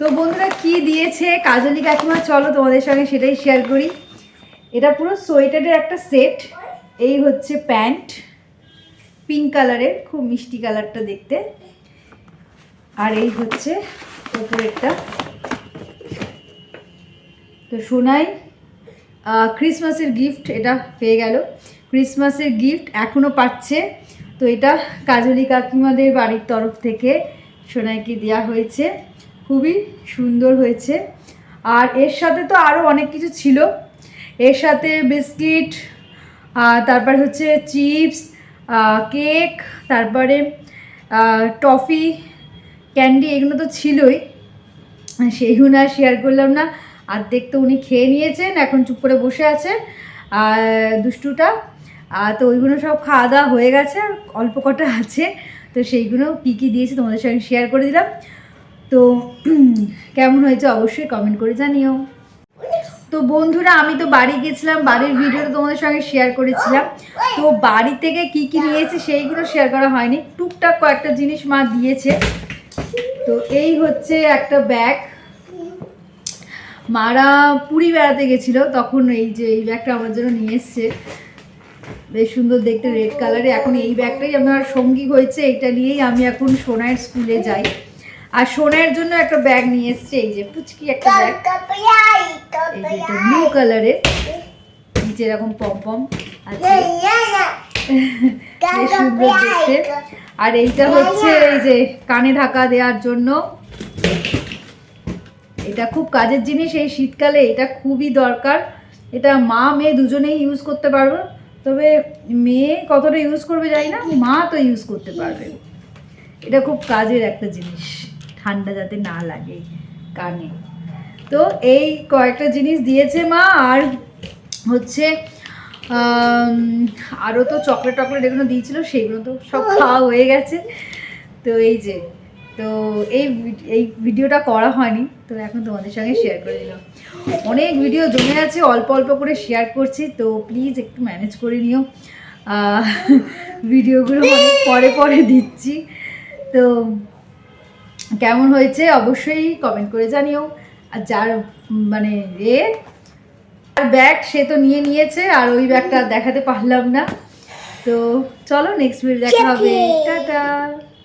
তো বন্ধুরা, কি দিয়েছে কাজলি কাকিমা? চলো তোমাদের সঙ্গে সেটাই শেয়ার করি। এটা পুরো সোয়েটারের একটা সেট এই হচ্ছে প্যান্ট। পিঙ্ক কালারের খুব মিষ্টি কালারটা দেখতে। আর এই হচ্ছে উপরেরটা তো সোনাই ক্রিসমাসের গিফট এটা পেয়ে গেল। ক্রিসমাসের গিফট এখনও পাচ্ছে। তো এটা কাজলি কাকিমাদের বাড়ির তরফ থেকে সোনাইকে দেওয়া হয়েছে। খুবই সুন্দর হয়েছে। আর এর সাথে তো আরও অনেক কিছু ছিল। এর সাথে বিস্কিট তারপর হচ্ছে চিপস কেক, তারপরে টফি, ক্যান্ডি এগুলো তো ছিলই। সেইগুলো আর শেয়ার করলাম না। অর্ধেক তো উনি খেয়ে নিয়েছেন, এখন চুপ করে বসে আছে, আর দুষ্টুটা। তো ওইগুলো সব খাওয়া দাওয়া হয়ে গেছে, অল্প কটা আছে। তো সেইগুলো কী কী দিয়েছে তোমাদের সঙ্গে শেয়ার করে দিলাম। তো কেমন হয়েছে অবশ্যই কমেন্ট করে জানিও। তো বন্ধুরা, আমি তো বাড়ি গেছিলাম, বাড়ির ভিডিওটা তোমাদের সঙ্গে শেয়ার করেছিলাম। তো বাড়ি থেকে কি কি নিয়েছে সেইগুলো শেয়ার করা হয়নি। টুকটাক কয়েকটা জিনিস মা দিয়েছে। তো এই হচ্ছে একটা ব্যাগ মারা পুরী বেড়াতে গেছিল, তখন এই যে এই ব্যাগটা আমার জন্য নিয়ে এসছে। বেশ সুন্দর দেখতে রেড কালারে এখন এই ব্যাগটাই আমার সঙ্গী হয়েছে, এটা নিয়েই আমি এখন সোনার স্কুলে যাই। আর সোনার জন্য একটা ব্যাগ নিয়ে এসছে এই যে পুচকি একটা ব্যাগ এই যে ব্লু কালারের নিচে এরকম পম পম আছে। সুন্দর দেখতে। আর এইটা হচ্ছে এই যে কানে ঢাকা দেওয়ার জন্য। এটা খুব কাজের জিনিস এই শীতকালে এটা খুবই দরকার। এটা মা মেয়ে দুজনেই ইউজ করতে পারব। তবে মেয়ে কতটা ইউজ করবে জানি না মা তো ইউজ করতে পারবে। এটা খুব কাজের একটা জিনিস। ঠান্ডা যাতে না লাগে। কানে। তো এই কয়েকটা জিনিস দিয়েছে মা আর হচ্ছে আরও তো চকলেট টকলেট এগুলো দিয়েছিল সেগুলো তো সব খাওয়া হয়ে গেছে। তো এই যে তো এই এই ভিডিওটা করা হয়নি তো এখন তোমাদের সঙ্গে শেয়ার করে দিলাম। অনেক ভিডিও জমে আছে অল্প অল্প করে শেয়ার করছি তো প্লিজ একটু ম্যানেজ করে নিও। ভিডিওগুলো অনেক পরে পরে দিচ্ছি। তো কেমন হয়েছে অবশ্যই কমেন্ট করে জানিও। আর যার মানে এ আর ব্যাগ সে তো নিয়ে নিয়েছে আর ওই ব্যাগটা দেখাতে পারলাম না। তো চলো নেক্সট ভিডিও দেখা হবে। টাটা!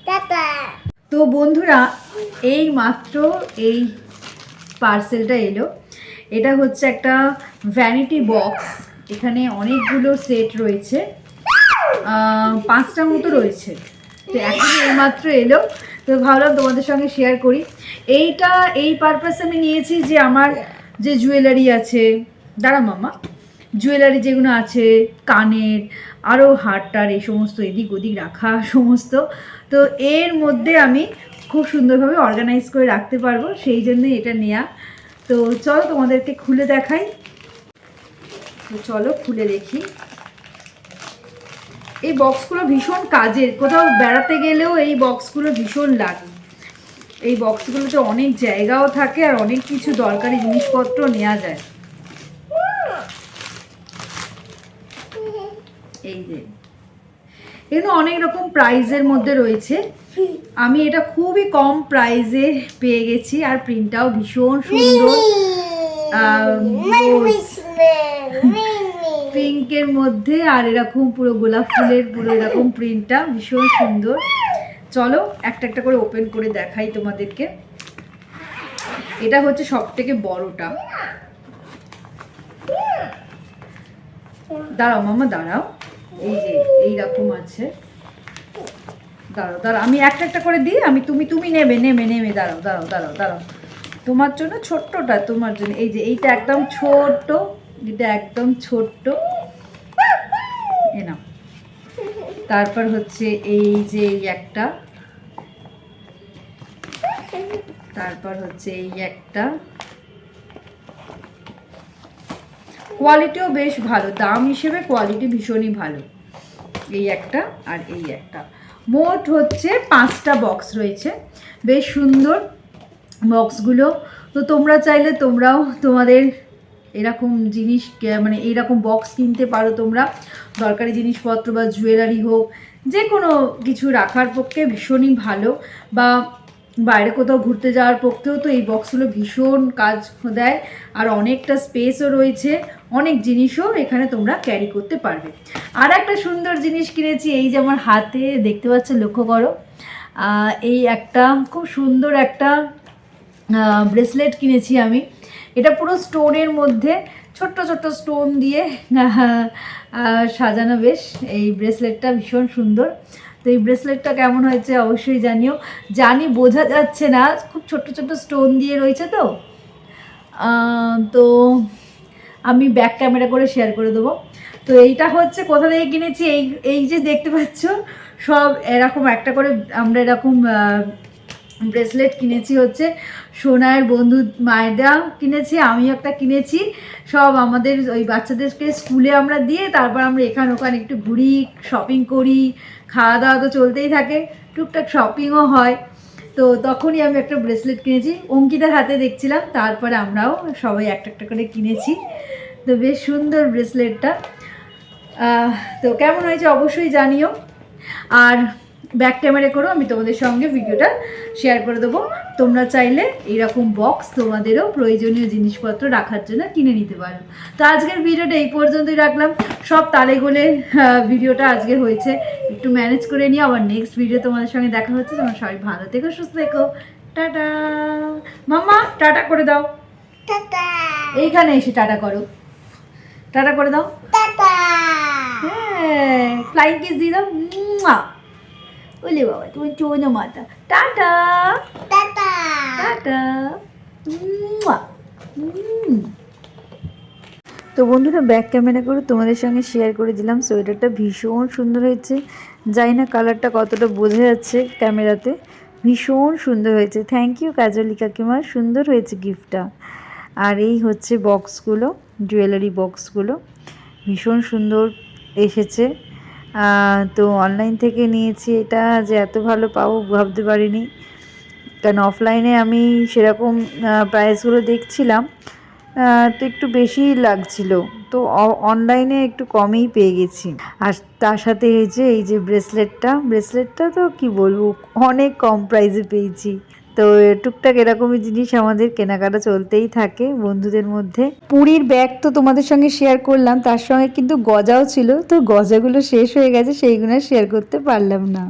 টাটা! তো বন্ধুরা এই মাত্র এই পার্সেলটা এলো। এটা হচ্ছে একটা ভ্যানিটি বক্স এখানে অনেকগুলো সেট রয়েছে। পাঁচটা মতো রয়েছে। তো এখন এইমাত্র এলো। তো ভাবলাম তোমাদের সঙ্গে শেয়ার করি। এইটা, এই পারপাসে আমি নিয়েছি যে আমার যে জুয়েলারি আছে দাঁড়া মামা জুয়েলারি যেগুলো আছে, কানের আরও হারটার এই সমস্ত এদিক ওদিক রাখা, সমস্ত। তো এর মধ্যে আমি খুব সুন্দরভাবে অর্গানাইজ করে রাখতে পারব, সেই জন্যই এটা নেয়া। তো চলো তোমাদেরকে খুলে দেখাই। তো চলো খুলে দেখি। এই বক্সগুলো ভীষণ কাজের। কোথাও বেড়াতে গেলেও এই বক্সগুলো ভীষণ লাগে। এই বক্সগুলোতে অনেক জায়গাও থাকে আর অনেক কিছু দরকারি জিনিসপত্র নেওয়া যায়। এই যে। এগুলো অনেক রকম প্রাইজের মধ্যে রয়েছে। আমি এটা খুবই কম প্রাইজে পেয়ে গেছি আর প্রিন্টটাও ভীষণ সুন্দর। পিঙ্কের মধ্যে আর এরকম পুরো গোলাপ ফুলের পুরো এরকম প্রিন্টটা ভীষণ সুন্দর। চলো একটা একটা করে ওপেন করে দেখাই তোমাদেরকে। এটা হচ্ছে সব থেকে বড়টা। দাঁড়াও মামা, দাঁড়াও। এই যে এইরকম আছে। দাঁড়াও দাঁড়াও, আমি একটা একটা করে দিই, আমি তুমি তুমি নেবে নেবে নেবে, দাঁড়াও দাঁড়াও দাঁড়াও দাঁড়াও। তোমার জন্য ছোট্টটা, তোমার জন্য। এই যে এইটা একদম ছোট্ট, এটা একদম ছোট্ট। এ নাও। তারপর হচ্ছে এই যে এই একটা। তারপর হচ্ছে এই একটা। কোয়ালিটিও বেশ ভালো। দাম হিসেবে কোয়ালিটি ভীষণই ভালো। এই একটা আর এই একটা। মোট হচ্ছে পাঁচটা বক্স রয়েছে। বেশ সুন্দর বক্সগুলো তো তোমরা চাইলে তোমরাও তোমাদের এরকম জিনিস মানে এইরকম বক্স কিনতে পারো তোমরা। দরকারি জিনিসপত্র বা জুয়েলারি হোক যে কোনো কিছু রাখার পক্ষে ভীষণই ভালো। বা বাইরে কোথাও ঘুরতে যাওয়ার পক্ষেও তো এই বক্সগুলো ভীষণ কাজ দেয়। আর অনেকটা স্পেসও রয়েছে, অনেক জিনিসও এখানে তোমরা ক্যারি করতে পারবে। আর একটা সুন্দর জিনিস কিনেছি, এই যে আমার হাতে, দেখতে পাচ্ছ, লক্ষ্য করো। এই একটা খুব সুন্দর একটা ব্রেসলেট কিনেছি আমি। এটা পুরো স্টোনের মধ্যে ছোট্ট ছোট্ট স্টোন দিয়ে সাজানো বেশ। এই ব্রেসলেটটা ভীষণ সুন্দর। তো এই ব্রেসলেটটা কেমন হয়েছে অবশ্যই জানিও। জানি বোঝা যাচ্ছে না, খুব ছোট্ট ছোট্ট স্টোন দিয়ে রয়েছে তো। তো আমি ব্যাক ক্যামেরা করে শেয়ার করে দেবো। তো এইটা হচ্ছে কোথা থেকে কিনেছি? এই এই যে দেখতে পাচ্ছ, সব এরকম একটা করে আমরা এরকম ব্রেসলেট কিনেছি হচ্ছে সোনার বন্ধু মায়েরা কিনেছে, আমিও একটা কিনেছি। সব আমাদের ওই বাচ্চাদেরকে স্কুলে আমরা দিয়ে তারপর আমরা এখান ওখানে একটু ঘুরি শপিং করি, খাওয়া দাওয়া তো চলতেই থাকে, টুকটাক শপিংও হয়। তো তখনই আমি একটা ব্রেসলেট কিনেছি, অঙ্কিতার হাতে দেখছিলাম, তারপরে আমরাও সবাই একটা একটা করে কিনেছি। তো বেশ সুন্দর ব্রেসলেটটা তো কেমন হয়েছে অবশ্যই জানিও। আর ব্যাক ক্যামেরা করেও আমি তোমাদের সঙ্গে ভিডিওটা শেয়ার করে দেবো। তোমরা চাইলে এইরকম বক্স তোমাদেরও প্রয়োজনীয় জিনিসপত্র রাখার জন্য কিনে নিতে পারো। তো আজকের ভিডিওটা এই পর্যন্তই রাখলাম। সব তালে গোলে ভিডিওটা আজকে হয়েছে। একটু ম্যানেজ করে নিয়ে আবার নেক্সট ভিডিও তোমাদের সঙ্গে দেখা হচ্ছে। তোমরা সবাই ভালো থেকো সুস্থ থেকো। টাটা। মাম্মা টাটা করে দাও। এইখানে এসে টাটা করো। টাটা করে দাও। হ্যাঁ ফ্লাইং কিস দিয়ে দাও। ওলে বাবা তুমি চোনো মাতা টাটা। টাটা। টাটা। তো বন্ধুরা ব্যাক ক্যামেরা করে তোমাদের সঙ্গে শেয়ার করে দিলাম। সোয়েটারটা ভীষণ সুন্দর হয়েছে। জানি না কালারটা কতটা বোঝা যাচ্ছে ক্যামেরাতে ভীষণ সুন্দর হয়েছে। থ্যাংক ইউ কাজলি কাকিমা। সুন্দর হয়েছে গিফটটা আর এই হচ্ছে বক্সগুলো জুয়েলারি বক্সগুলো ভীষণ সুন্দর এসেছে। তো অনলাইন থেকে নিয়েছি এটা যে এত ভালো পাবো ভাবতে পারিনি। কারণ অফলাইনে আমি সেরকম প্রাইসগুলো দেখছিলাম তো একটু বেশিই লাগছিল। তো অনলাইনে একটু কমেই পেয়ে গেছি। আর তার সাথে এই যে এই যে ব্রেসলেটটা ব্রেসলেটটা তো কি বলব, অনেক কম প্রাইসে পেয়েছি। তো টুকটাক এরকমই জিনিস আমাদের কেনাকাটা চলতেই থাকে বন্ধুদের মধ্যে। পুরীর ব্যাগ তো তোমাদের সঙ্গে শেয়ার করলাম, তার সঙ্গে কিন্তু গজাও ছিল, তো গজাগুলো শেষ হয়ে গেছে, সেইগুলো শেয়ার করতে পারলাম না।